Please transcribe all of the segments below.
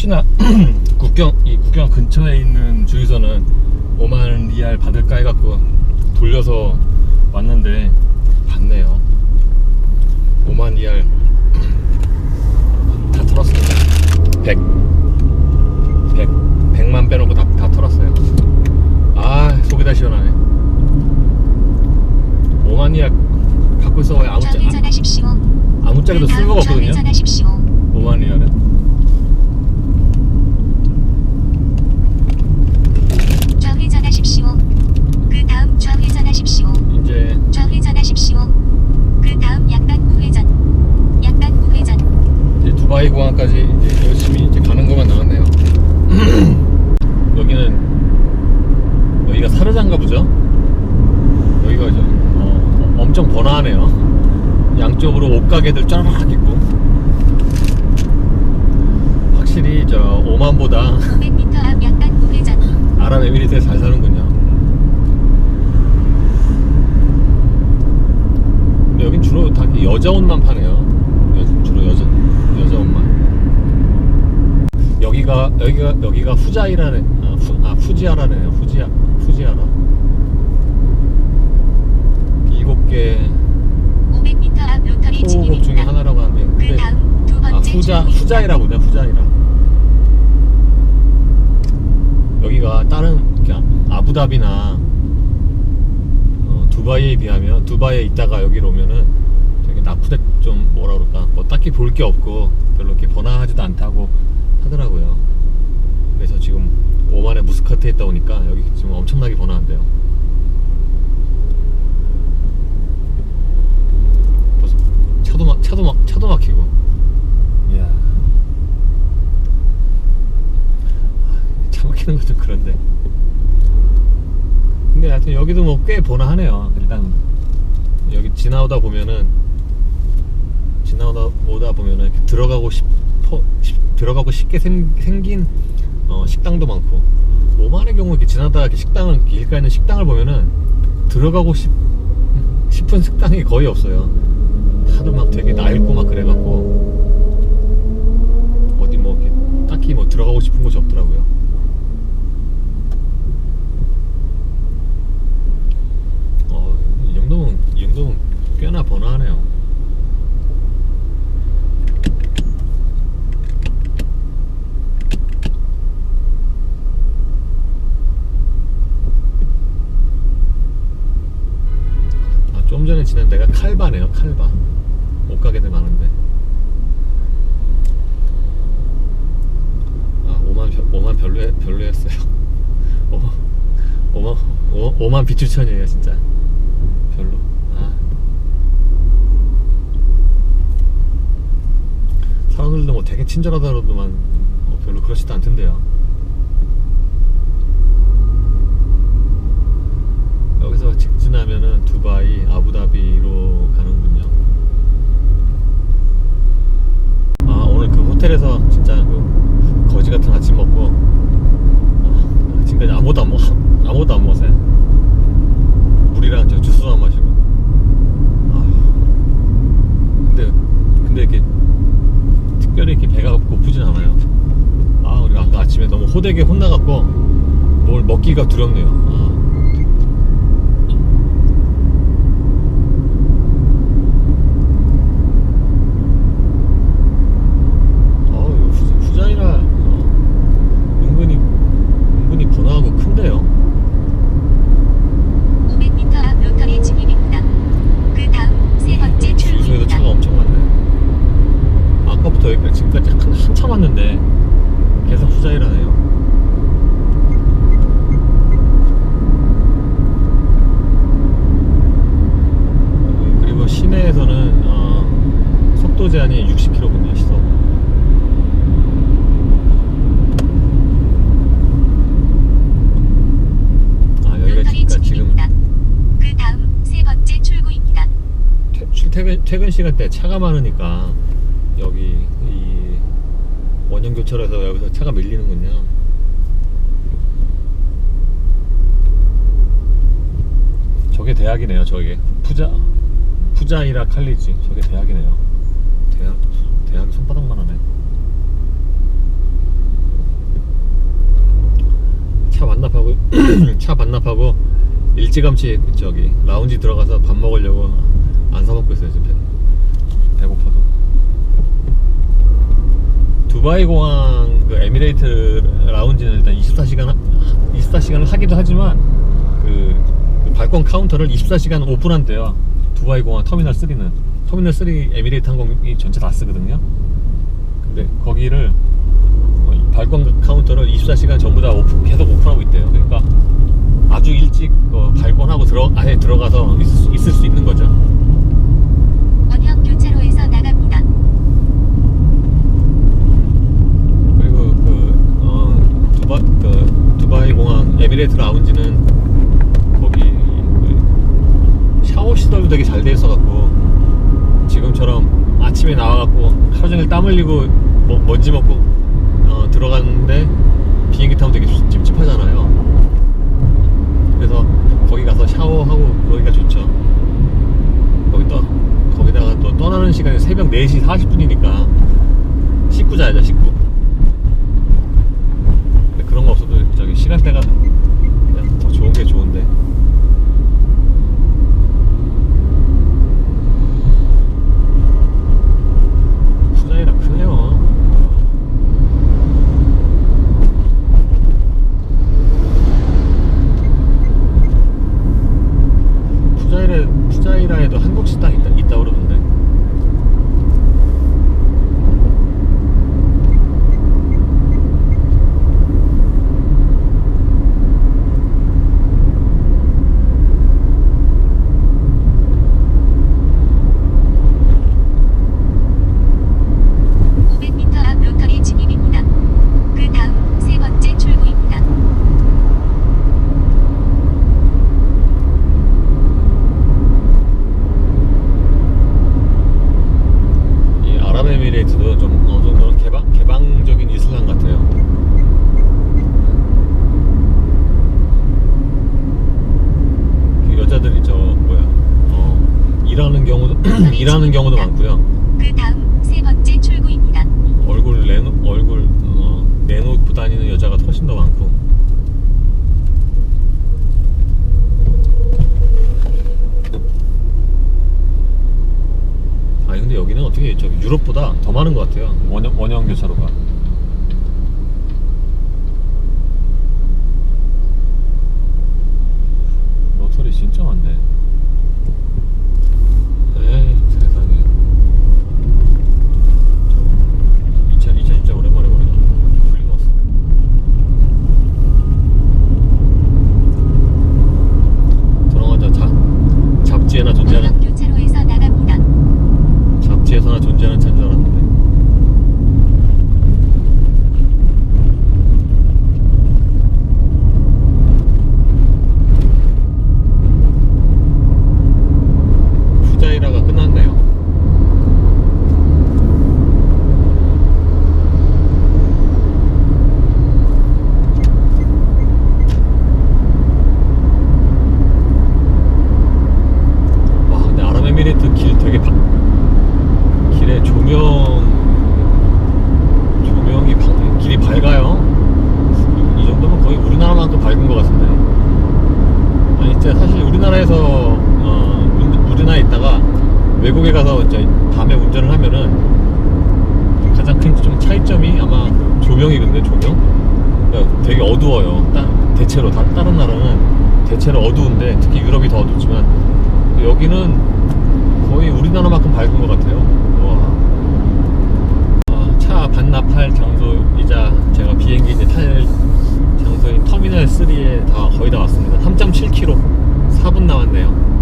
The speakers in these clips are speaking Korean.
혹시나 국경 이 국경 근처에 있는 주유소는 5만 리알 받을까 해갖고 돌려서 왔는데 받네요. 5만 리알. 다 털었습니다 100 100 100만 빼놓고 다, 다 털었어요. 아 속이 다 시원하네. 5만 리알 갖고 있어. 아무. 아무 짝에도 그 다음 쓸모가 없거든요 좌회전하십시오. 5만 리알은 좌회전하십시오. 그 다음 좌회전하십시오. 이제 좌회전하십시오. 그 다음 약간 우회전. 약간 우회전. 이제 두바이 공항까지 이제 열심히 이제 가는 것만 남았네요. 여기는 여기가 사르잔가 보죠? 여기가 이제 어, 엄청 번화하네요. 양쪽으로 옷가게들 쫙 있고 저 오만보다 500m 앞 약간 우회전. 아랍에미리트에 잘 사는군요. 근데 여긴 주로 다 여자 옷만 파네요. 여- 주로 여자 여자 옷만. 여기가 여기가 여기가 후자이라는 아, 후, 아 후지아라네요. 후지아 후지아라. 일곱 개 500m 앞 로터리 호흡 중에 진입입니다. 하나라고 하는데 그 근데 다음 두 아 번째 후자 출구입니다. 후자이라고요 후자이라 여기가 다른 이렇게 아부다비나 어, 두바이에 비하면 두바이에 있다가 여기로 오면은 되게 나쁘대 좀 뭐라 그럴까? 뭐 딱히 볼 게 없고 별로 이렇게 번화하지도 않다고 하더라고요. 그래서 지금 오만에 무스카트에 있다 보니까 여기 지금 엄청나게 번화한대요. 벌써 차도 막 차도 막 차도 막히고. 이야. 차 막히는 건좀 그런데 근데 하여튼 여기도 뭐 꽤 번화하네요 일단. 여기 지나오다 보면은 지나오다 오다 보면은 이렇게 들어가고 싶어 싶- 들어가고 쉽게 생, 생긴 어, 식당도 많고. 오만의 경우 이렇게 지나다가 이렇게 식당을 길가에 있는 식당을 보면은 들어가고 싶, 싶은 식당이 거의 없어요. 하도 막 되게 낡고 막 그래갖고 어디 뭐 이렇게 딱히 뭐 들어가고 싶은 곳이 없더라고요. 어, 이 정도면 이 정도면 꽤나 번화하네요. 아, 좀 전에 지난 데가 칼바. 옷가게들 많은데. 아, 5만, 별- 5만 별로, 별로였어요. 5만, 5만, 5, 5만 비추천이에요, 진짜. 별로. 아. 사람들도 뭐 되게 친절하다 그러더만, 어, 별로 그렇지도 않던데요. 여기서 직진하면은 두바이, 아부다비로 가는군요. 아 오늘 그 호텔에서 진짜 그 거지 같은 아침 먹고 아, 지금까지 아무것도 안 먹, 아무것도 안 먹었어요. 물이랑 저 주스만 마시고. 아 근데 근데 이렇게 특별히 이렇게 배가 고프진 않아요. 아 우리가 아까 아침에 너무 호되게 혼나갖고 뭘 먹기가 두렵네요. 아. 퇴근, 퇴근 시간 때 차가 많으니까 여기 이 원형 교차로에서 여기서 차가 밀리는군요. 저게 대학이네요. 저게 푸자 푸자이라 칼리지. 저게 대학이네요. 대학 대학 손바닥만 하네. 차 반납하고 차 반납하고 일찌감치 저기 라운지 들어가서 밥 먹으려고 두바이 공항 그 에미레이트 라운지는 일단 24시간 하, 24시간을 하기도 하지만 그, 그 발권 카운터를 24시간 오픈한대요 두바이 공항 터미널 3는 터미널 3 에미레이트 항공이 전체 다 쓰거든요 근데 거기를 어, 이 발권 카운터를 24시간 전부 다 오픈, 계속 오픈하고 있대요. 그러니까 아주 일찍 어, 발권하고 들어 아예 들어가서 있을 수, 있을 수 있는 거죠. 원형 교차로에서 나갑니다. 그리고 그 어, 두바 그 두바이 공항 에미레이트 라운지는 거기 그 샤워 시설도 되게 잘 돼 있어갖고 지금처럼 아침에 나와갖고 하루 종일 땀 흘리고 뭐, 먼지 먹고 어, 들어갔는데 비행기 타면 되게 찝찝하잖아요. 그래서 거기 가서 샤워하고 그러기가 좋죠. 거기 또 거기다가 또 떠나는 시간이 새벽 4시 40분이니까 씻고 자야죠 씻고. 근데 그런 거 없어도 저기 시간대가 외국에 가서 이제 밤에 운전을 하면은 가장 큰 좀 차이점이 아마 조명이거든요 조명 그러니까 되게 어두워요 따, 대체로 다, 다른 나라는 대체로 어두운데 특히 유럽이 더 어둡지만 여기는 거의 우리나라만큼 밝은 것 같아요. 와. 아, 차 반납할 장소이자 제가 비행기 이제 탈 장소인 터미널 3에 다 거의 다 왔습니다. 3.7km 4분 남았네요.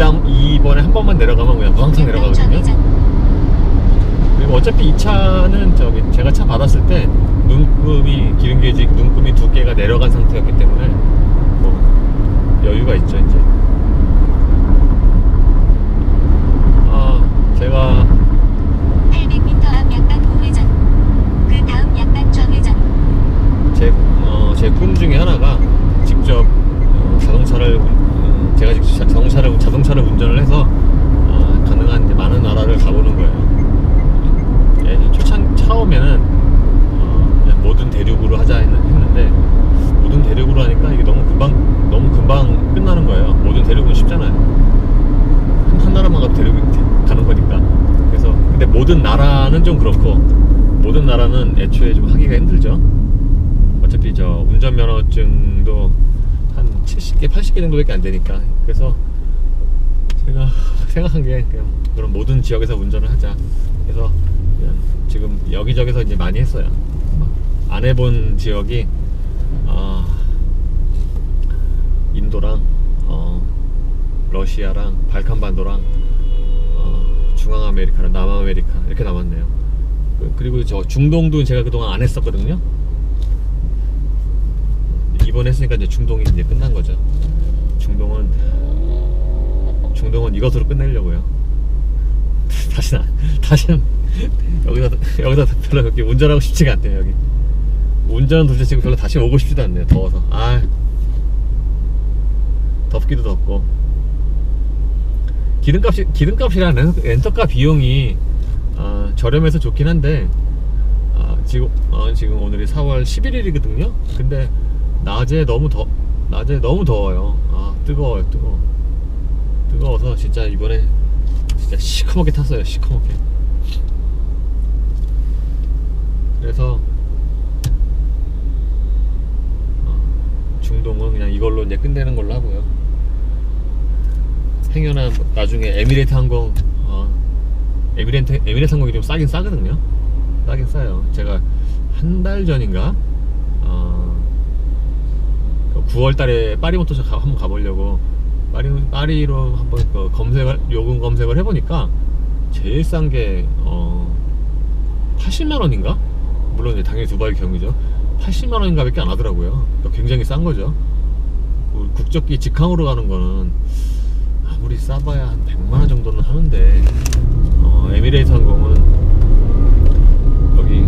2단 2번에 한 번만 내려가면 그냥 무항상 내려가거든요. 그리고 어차피 이 차는 저기 제가 차 받았을 때 눈금이 기름 게이지 눈금이 두 개가 내려간 상태였기 때문에 뭐 여유가 있죠 이제. 아 제가 제 어, 중에 하나가 직접 어, 자동차를 제가 직접 자- 자동차를 자동차를 운전을 해서 어, 가능한 이제 많은 나라를 가보는 거예요. 예, 초창 처음에는 어, 그냥 모든 대륙으로 하자 했- 했는데 모든 대륙으로 하니까 이게 너무 금방 너무 금방 끝나는 거예요. 모든 대륙은 쉽잖아요. 한, 한 나라만 가도 대륙이 가는 거니까. 그래서 근데 모든 나라는 좀 그렇고 모든 나라는 애초에 좀 하기가 힘들죠. 어차피 저 운전면허증도 한 70개, 80개 정도밖에 안 되니까. 그래서 제가 생각한 게 그냥 그런 모든 지역에서 운전을 하자. 그래서 지금 여기저기서 이제 많이 했어요. 안 해본 지역이 아, 인도랑 어, 러시아랑 발칸반도랑 어, 중앙아메리카랑 남아메리카 이렇게 남았네요. 그- 그리고 저 중동도 제가 그동안 안 했었거든요. 이번 했으니까 이제 중동이 이제 끝난 거죠. 중동은 중동은 이것으로 끝내려고요. 다시는 안- 다시는 여기서 여기서 별로 그렇게 운전하고 싶지가 않대요 여기. 운전은 도대체 지금 별로 다시 오고 싶지도 않네요 더워서. 아 덥기도 덥고 기름값이 기름값이랑 렌- 렌터카 비용이 아, 저렴해서 좋긴 한데 아, 지금 어, 지금 오늘이 4월 11일이거든요. 근데 낮에 너무 더 낮에 너무 더워요. 아 뜨거워요, 뜨거. 워 뜨거워서 진짜 이번에 진짜 시커멓게 탔어요, 시커멓게. 그래서 어, 중동은 그냥 이걸로 이제 끝내는 걸로 하고요. 행여나 뭐 나중에 에미레이트 항공 어, 에미레이트 에미레이트 항공이 좀 싸긴 싸거든요. 싸긴 싸요. 제가 한 달 전인가 어, 9월 달에 파리 모터쇼 가- 한번 가보려고 파리 파리로 한번 그 검색을 요금 검색을 해보니까 제일 싼게 어, 80만 원인가? 물론 이제 당연히 두바이 경유죠. 80만 원인가 밖에 안 하더라고요. 그러니까 굉장히 싼 거죠. 그 국적기 직항으로 가는 거는 아무리 싸봐야 한 100만 원 정도는 하는데 어, 에미레이트 항공은 여기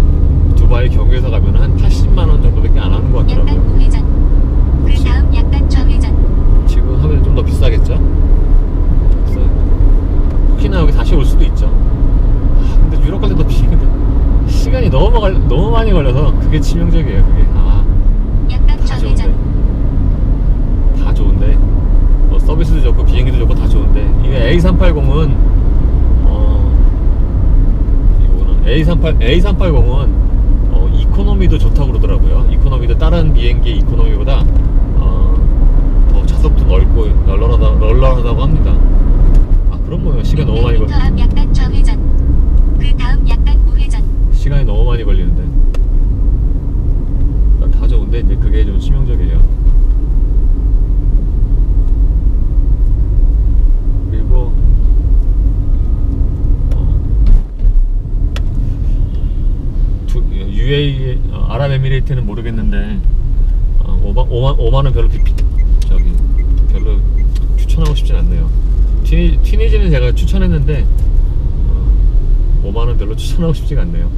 두바이 경유에서 가면 한 80만 원 정도밖에 안 하는 것 같더라고요. 우회전. 그 다음 약간 좌회전. 지금 하면 좀 더 비싸겠죠? 그래서 혹시나 여기 다시 올 수도 있죠. 아, 근데 유럽 갈 때도 비행인데 시간이 너무 걸, 너무 많이 걸려서 그게 치명적이에요. 그게 아, 다 좋은데. 다 좋은데 뭐 서비스도 좋고 비행기도 좋고 다 좋은데 이게 A380은 어 이거는 A38 A380은 어, 이코노미도 좋다고 그러더라고요. 이코노미도 다른 비행기 이코노미보다 어, 더 좌석도 넓고 널널하다 널널하다고 합니다. 아 그런 거예요. 시간 너무 많이 걸 600m 앞 약간 좌회전. 그 다음 약간 우회전. 시간이 너무 많이 걸리는데 아, 다 좋은데 이제 그게 좀 치명적이에요. 그리고 어, 두, UAE 어, 아랍에미레이트는 모르겠는데 어, 5만, 5만, 5만 원 별로 비, 추천하고 싶진 않네요. 튀니, 튀니지는 제가 추천했는데 어, 5만 원 별로 추천하고 싶지가 않네요.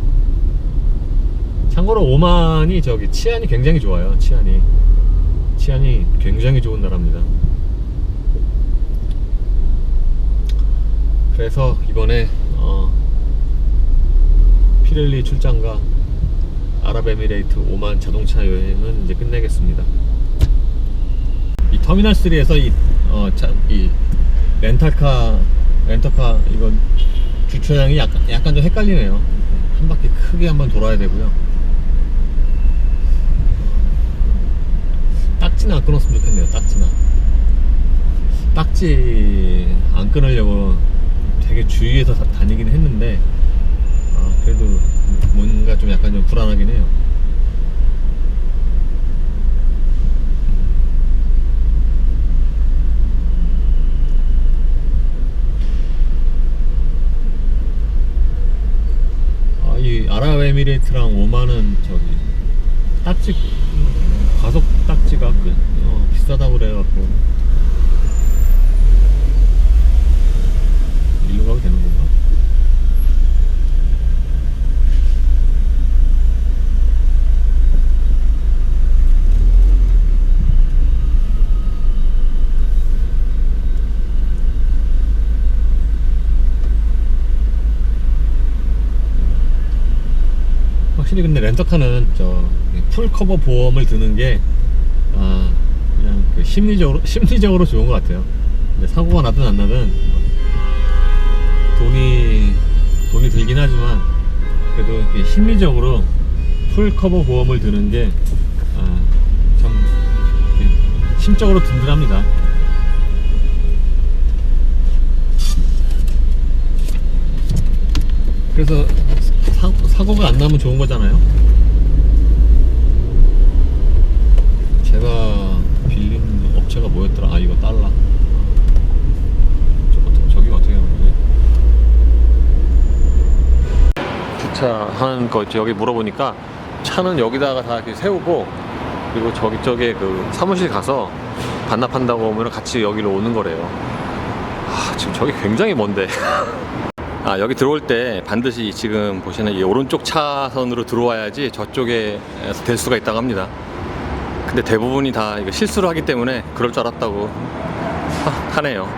참고로 오만이 저기 치안이 굉장히 좋아요. 치안이 치안이 굉장히 좋은 나라입니다. 그래서 이번에 어, 피렐리 출장과 아랍에미레이트 오만 자동차 여행은 이제 끝내겠습니다. 이 터미널 3에서 이, 어, 자, 이 렌탈카 렌터카 이건 주차장이 약간 약간 좀 헷갈리네요. 한 바퀴 크게 한번 돌아야 되고요. 딱지는 안 끊었으면 좋겠네요. 딱지나. 딱지 안 끊으려고 되게 다- 다니긴 했는데 아, 그래도 뭔가 좀 약간 좀 불안하긴 해요. 아, 이 아랍에미레이트랑 오만은 저기 딱지 가속 딱지가 그, 어, 비싸다고 그래갖고 일로 가도 되는 건가? 렌터카는 저 풀 커버 보험을 드는 게 아, 그냥 그 심리적으로 심리적으로 좋은 것 같아요. 근데 사고가 나든 안 나든 돈이 돈이 들긴 하지만 그래도 심리적으로 풀 커버 보험을 드는 게 아, 심적으로 든든합니다. 그래서 사, 사고가 안 나면 좋은 거잖아요. 제가 빌린 업체가 뭐였더라? 아 이거 달라. 저, 저기 어떻게? 주차하는 거 여기 물어보니까 차는 여기다가 다 이렇게 세우고 그리고 저기 쪽에 그 사무실 가서 반납한다고 하면 같이 여기로 오는 거래요. 아, 지금 저기 굉장히 먼데. 아, 여기 들어올 때 반드시 지금 보시는 이 오른쪽 차선으로 들어와야지 저쪽에 될 수가 있다고 합니다. 근데 대부분이 다 이거 실수를 하기 때문에 그럴 줄 알았다고 하- 하네요.